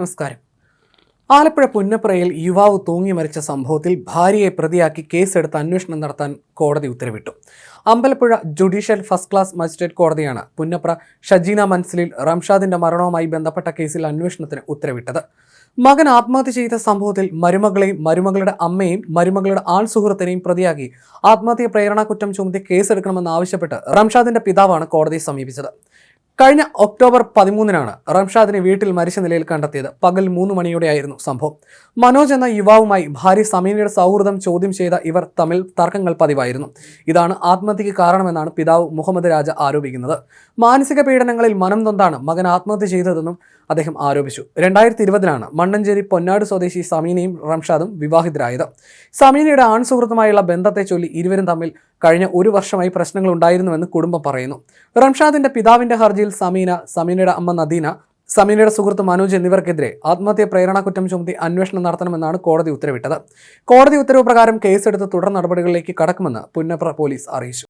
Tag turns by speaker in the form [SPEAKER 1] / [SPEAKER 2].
[SPEAKER 1] നമസ്കാരം. ആലപ്പുഴ പുന്നപ്രയിൽ യുവാവ് തൂങ്ങി മരിച്ച സംഭവത്തിൽ ഭാര്യയെ പ്രതിയാക്കി കേസെടുത്ത് അന്വേഷണം നടത്താൻ കോടതി ഉത്തരവിട്ടു. Ambalappuzha judicial first class magistrate കോടതിയാണ് പുന്നപ്ര ഷജീന മൻസിലിൽ റംഷാദിന്റെ മരണവുമായി ബന്ധപ്പെട്ട കേസിൽ അന്വേഷണത്തിന് ഉത്തരവിട്ടത്. മകൻ ആത്മഹത്യ ചെയ്ത സംഭവത്തിൽ മരുമകളെയും മരുമകളുടെ അമ്മയും മരുമകളുടെ ആൺ സുഹൃത്തിനെയും പ്രതിയാക്കി ആത്മഹത്യ പ്രേരണ കുറ്റം ചുമത്തി കേസെടുക്കണമെന്ന് ആവശ്യപ്പെട്ട് റംഷാദിന്റെ പിതാവാണ് കോടതിയെ സമീപിച്ചത്. കഴിഞ്ഞ ഒക്ടോബർ പതിമൂന്നിനാണ് റംഷാദിനെ വീട്ടിൽ മരിച്ച നിലയിൽ കണ്ടെത്തിയത്. പകൽ മൂന്ന് മണിയോടെയായിരുന്നു സംഭവം. മനോജ് എന്ന യുവാവുമായി ഭാര്യ സമീനയുടെ സൗഹൃദം ചോദ്യം ചെയ്ത ഇവർ തമ്മിൽ തർക്കങ്ങൾ പതിവായിരുന്നു. ഇതാണ് ആത്മഹത്യക്ക് കാരണമെന്നാണ് പിതാവ് മുഹമ്മദ് രാജ ആരോപിക്കുന്നത്. മാനസിക പീഡനങ്ങളിൽ മനം നൊന്താണ് മകൻ ആത്മഹത്യ ചെയ്തതെന്നും അദ്ദേഹം ആരോപിച്ചു. രണ്ടായിരത്തി ഇരുപതിലാണ് മണ്ണഞ്ചേരി പൊന്നാട് സ്വദേശി സമീനയും റംഷാദും വിവാഹിതരായത്. സമീനയുടെ ആൺ സുഹൃത്തുമായുള്ള ബന്ധത്തെ ചൊല്ലി ഇരുവരും തമ്മിൽ കഴിഞ്ഞ ഒരു വർഷമായി പ്രശ്നങ്ങൾ ഉണ്ടായിരുന്നുവെന്ന് കുടുംബം പറയുന്നു. റംഷാദിന്റെ പിതാവിന്റെ ഹർജിയിൽ സമീന സമീനയുടെ അമ്മ നദീന സമീനയുടെ സുഹൃത്ത് മനോജ് എന്നിവർക്കെതിരെ ആത്മഹത്യ പ്രേരണ കുറ്റം ചുമത്തി അന്വേഷണം നടത്തണമെന്നാണ് കോടതി ഉത്തരവിട്ടത്. കോടതി ഉത്തരവ് പ്രകാരം കേസെടുത്ത് തുടർ നടപടികളിലേക്ക് കടക്കുമെന്ന് പുന്നപ്ര പോലീസ് അറിയിച്ചു.